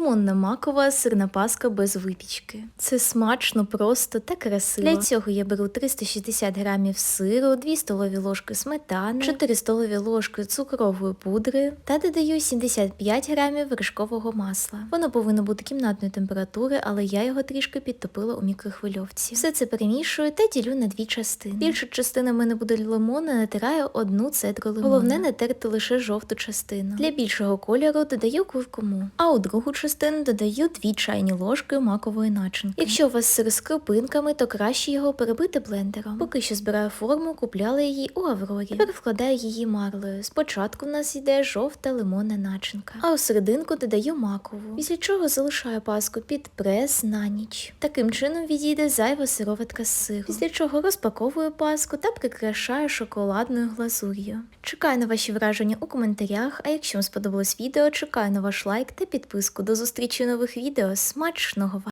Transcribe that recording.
лимонна макова сирна паска без випічки. Це смачно, просто та красиво. Для цього я беру 360 грамів сиру, 2 столові ложки сметани, 4 столові ложки цукрової пудри та додаю 75 грамів вершкового масла. Воно повинно бути кімнатної температури, але я його трішки підтопила у мікрохвильовці. Все це перемішую та ділю на дві частини. Більша частина в мене буде лимона, натираю одну цедру лимона. Головне не терти лише жовту частину. Для більшого кольору додаю куркуму, а у другу частину додаю 2 чайні ложки макової начинки. Якщо у вас сир з крупинками, то краще його перебити блендером. Поки що збираю форму, купляла її у Аврорі. Тепер вкладаю її марлею. Спочатку в нас йде жовта лимонна начинка, а у серединку додаю макову. Після чого залишаю паску під прес на ніч. Таким чином відійде зайва сироватка з сиру. Після чого розпаковую паску та прикрашаю шоколадною глазур'ю. Чекаю на ваші враження у коментарях. А якщо вам сподобалось відео, чекаю на ваш лайк та підписку. До зустрічі нових відео. Смачного!